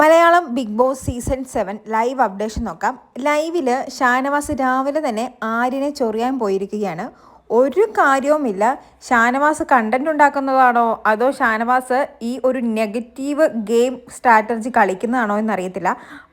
Malayalam big boss season seven live updation നോക്കാം. ലൈവിൽ ഷാനവാസ് രാവിലെ തന്നെ ആര്യനെ ചൊറിയാൻ പോയിരിക്കുകയാണ്. ഒരു കാര്യവുമില്ല. ഷാനവാസ് കണ്ടന്റ് ഉണ്ടാക്കുന്നതാണോ? അതോ ഷാനവാസ് ഈ ഒരു നെഗറ്റീവ് ഗെയിം സ്ട്രാറ്റജി കളിക്കുന്നതാണോ എന്നറിയത്തില്ല.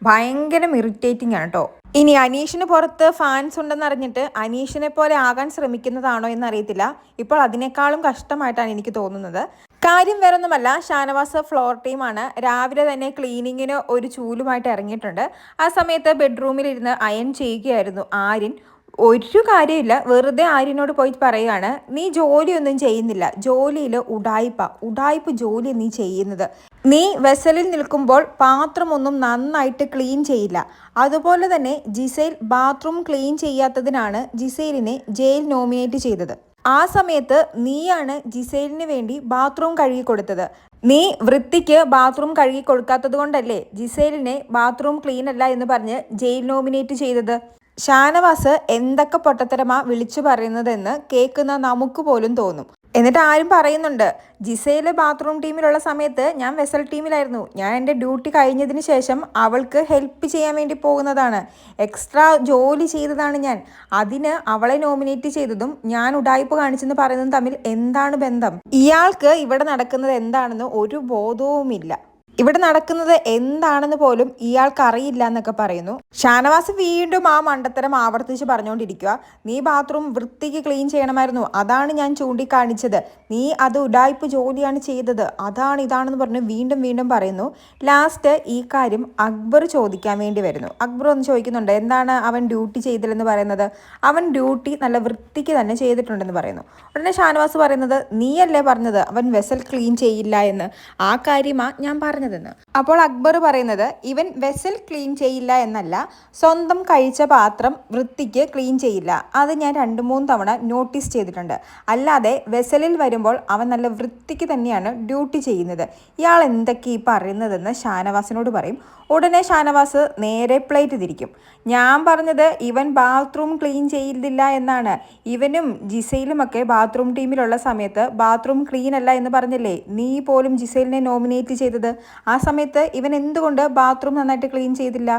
ഭയങ്കര ഇറിറ്റേറ്റിംഗ് ആണ് കേട്ടോ ഇനി അനീഷിന് പുറത്ത് ഫാൻസ് ഉണ്ടെന്ന് അറിഞ്ഞിട്ട് അനീഷിനെ പോലെ ആകാൻ ശ്രമിക്കുന്നതാണോ എന്നറിയത്തില്ല. ഇപ്പോൾ അതിനേക്കാളും കഷ്ടമായിട്ടാണ് എനിക്ക് തോന്നുന്നത്. കാര്യം വേറൊന്നുമല്ല ഷാനവാസ് ഫ്ലോർ ടീമാണ് രാവിലെ തന്നെ ക്ലീനിങ്ങിന് ഒരു ചൂലുമായിട്ട് ഇറങ്ങിയിട്ടുണ്ട്. ആ സമയത്ത് ബെഡ്റൂമിലിരുന്ന് അയൺ ചെയ്യുകയായിരുന്നു ആര്യൻ. ഒരു കാര്യമില്ല വെറുതെ ആര്യനോട് പോയി പറയുകയാണ് നീ ജോലിയൊന്നും ചെയ്യുന്നില്ല. ജോലിയിൽ ഉടായ്പ. ഉടായ്പ ജോലി നീ ചെയ്യുന്നത്. നീ വെസലിൽ നിൽക്കുമ്പോൾ പാത്രമൊന്നും നന്നായിട്ട് ക്ലീൻ ചെയ്യില്ല. അതുപോലെ തന്നെ ജിസൈൽ ബാത്റൂം ക്ലീൻ ചെയ്യാത്തതിനാണ് ജിസൈലിനെ ജയിൽ നോമിനേറ്റ് ചെയ്തത്. ആ സമയത്ത് നീയാണ് ജിസേലിന് വേണ്ടി ബാത്റൂം കഴുകി കൊടുത്തത് നീ വൃത്തിക്ക് ബാത്റൂം കഴുകി കൊടുക്കാത്തത് കൊണ്ടല്ലേ ജിസേലിനെ ബാത്റൂം ക്ലീൻ അല്ല എന്ന് പറഞ്ഞ് ജയിൽ നോമിനേറ്റ് ചെയ്തത്? ഷാനവാസ് എന്തൊക്കെ പൊട്ടത്തരമാ വിളിച്ചു പറയുന്നതെന്ന് കേൾക്കുന്ന നമുക്ക് പോലും തോന്നും. എന്നിട്ട് ആരും പറയുന്നുണ്ട് ജിസയിലെ ബാത്റൂം ടീമിലുള്ള സമയത്ത് ഞാൻ വെസൽ ടീമിലായിരുന്നു ഞാൻ എന്റെ ഡ്യൂട്ടി കഴിഞ്ഞതിന് ശേഷം അവൾക്ക് ഹെൽപ്പ് ചെയ്യാൻ വേണ്ടി പോകുന്നതാണ്. എക്സ്ട്രാ ജോലി ചെയ്തതാണ് ഞാൻ. അതിന് അവളെ നോമിനേറ്റ് ചെയ്തതും ഞാൻ ഉടായ്പ കാണിച്ചെന്ന് പറയുന്നതും തമ്മിൽ എന്താണ് ബന്ധം? ഇയാൾക്ക് ഇവിടെ നടക്കുന്നത് എന്താണെന്ന് ഒരു ബോധവുമില്ല. ഇവിടെ നടക്കുന്നത് എന്താണെന്ന് പോലും ഇയാൾക്ക് അറിയില്ല എന്നൊക്കെ പറയുന്നു. ഷാനവാസ് വീണ്ടും ആ മണ്ടത്തരം ആവർത്തിച്ച് പറഞ്ഞുകൊണ്ടിരിക്കുക. നീ ബാത്റൂം വൃത്തിക്ക് ക്ലീൻ ചെയ്യണമായിരുന്നു. അതാണ് ഞാൻ ചൂണ്ടിക്കാണിച്ചത്. നീ അത് ഉഡായ്പ് ജോലിയാണ് ചെയ്തത്. അതാണ് ഇതാണെന്ന് പറഞ്ഞ് വീണ്ടും വീണ്ടും പറയുന്നു. ലാസ്റ്റ് ഈ കാര്യം അക്ബർ ചോദിക്കാൻ വേണ്ടി വരുന്നു. അക്ബർ ഒന്ന് ചോദിക്കുന്നുണ്ട് എന്താണ് അവൻ ഡ്യൂട്ടി ചെയ്തില്ലെന്ന് പറയുന്നത്? അവൻ ഡ്യൂട്ടി നല്ല വൃത്തിക്ക് തന്നെ ചെയ്തിട്ടുണ്ടെന്ന് പറയുന്നു. ഉടനെ ഷാനവാസ് പറയുന്നത് നീയല്ലേ പറഞ്ഞത്? അവൻ വെസൽ ക്ലീൻ ചെയ്യില്ല എന്ന്. ആ കാര്യമാ ഞാൻ പറഞ്ഞത്. പറഞ്ഞതെന്ന് അപ്പോൾ അക്ബർ പറയുന്നത് ഇവൻ വെസൽ ക്ലീൻ ചെയ്യില്ല എന്നല്ല സ്വന്തം കഴിച്ച പാത്രം വൃത്തിക്ക് ക്ലീൻ ചെയ്യില്ല. അത് ഞാൻ രണ്ട് മൂന്ന് തവണ നോട്ടീസ് ചെയ്തിട്ടുണ്ട്. അല്ലാതെ വെസലിൽ വരുമ്പോൾ അവൻ നല്ല വൃത്തിക്ക് തന്നെയാണ് ഡ്യൂട്ടി ചെയ്യുന്നത്. ഇയാൾ എന്തൊക്കെ ഈ പറയുന്നതെന്ന് ഷാനവാസിനോട് പറയും. ഉടനെ ഷാനവാസ് നേരെ പ്ലേറ്റ് തിരിക്കും. ഞാൻ പറഞ്ഞത് ഇവൻ ബാത്റൂം ക്ലീൻ ചെയ്തില്ല എന്നാണ്. ഇവനും ജിസയിലുമൊക്കെ ബാത്റൂം ടീമിലുള്ള സമയത്ത് ബാത്റൂം ക്ലീൻ അല്ല എന്ന് പറഞ്ഞില്ലേ? നീ പോലും ജിസൈലിനെ നോമിനേറ്റ് ചെയ്തത്. ആ സമയത്ത് ഇവൻ എന്തുകൊണ്ട് ബാത്റൂം നന്നായിട്ട് ക്ലീൻ ചെയ്തില്ല?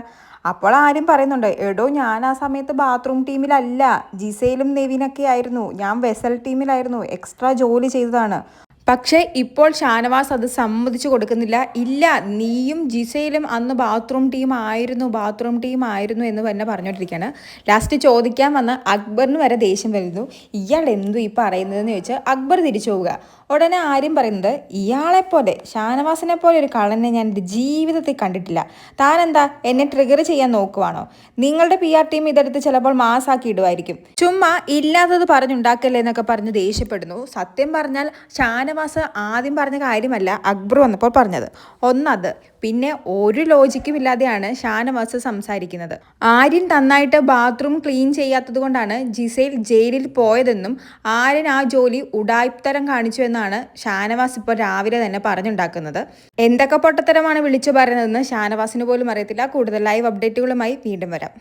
അപ്പോൾ ആരും പറയുന്നുണ്ട് എടോ ഞാൻ ആ സമയത്ത് ബാത്റൂം ടീമിലല്ല ജിസയിലും നെവിനൊക്കെ ആയിരുന്നു. ഞാൻ വെസൽ ടീമിലായിരുന്നു എക്സ്ട്രാ ജോലി ചെയ്തതാണ്. പക്ഷേ ഇപ്പോൾ ഷാനവാസ് അത് സമ്മതിച്ചു കൊടുക്കുന്നില്ല. ഇല്ല നീയും ജിസയിലും അന്ന് ബാത്റൂം ടീം ആയിരുന്നു ബാത്റൂം ടീം ആയിരുന്നു എന്ന് തന്നെ പറഞ്ഞുകൊണ്ടിരിക്കുകയാണ്. ലാസ്റ്റ് ചോദിക്കാൻ വന്ന അക്ബറിന് വരെ ദേഷ്യം വരുന്നു. ഇയാൾ എന്തു ഈ പറയുന്നതെന്ന് ചോദിച്ചാൽ അക്ബർ തിരിച്ചു പോവുക. ഉടനെ ആര്യം പറയുന്നത് ഇയാളെപ്പോലെ ഷാനവാസിനെ പോലെ ഒരു കളനെ ഞാൻ എന്റെ ജീവിതത്തിൽ കണ്ടിട്ടില്ല. താൻ എന്താ എന്നെ ട്രിഗർ ചെയ്യാൻ നോക്കുവാണോ? നിങ്ങളുടെ പി ആർ ടീം ഇതെടുത്ത് ചിലപ്പോൾ മാസാക്കി ഇടുമായിരിക്കും ചുമ്മാ ഇല്ലാത്തത് പറഞ്ഞുണ്ടാക്കല്ലേ എന്നൊക്കെ പറഞ്ഞ് ദേഷ്യപ്പെടുന്നു. സത്യം പറഞ്ഞാൽ ഷാനവാസ് ഷാനവാസ് ആദ്യം പറഞ്ഞ കാര്യമല്ല അക്ബർ വന്നപ്പോൾ പറഞ്ഞത്. ഒന്നത് പിന്നെ ഒരു ലോജിക്കും ഇല്ലാതെയാണ് ഷാനവാസ് സംസാരിക്കുന്നത്. ആര്യൻ നന്നായിട്ട് ബാത്റൂം ക്ലീൻ ചെയ്യാത്തത് കൊണ്ടാണ് ജിസൈൽ ജയിലിൽ പോയതെന്നും ആര്യൻ ആ ജോലി ഉടായ്പത്തരം കാണിച്ചു എന്നാണ് ഷാനവാസ് ഇപ്പോൾ രാവിലെ തന്നെ പറഞ്ഞുണ്ടാക്കുന്നത്. എന്തൊക്കെ പൊട്ടത്തരമാണ് വിളിച്ചു പറയുന്നതെന്ന് ഷാനവാസിന് പോലും അറിയത്തില്ല. കൂടുതൽ ലൈവ് അപ്ഡേറ്റുകളുമായി വീണ്ടും വരാം.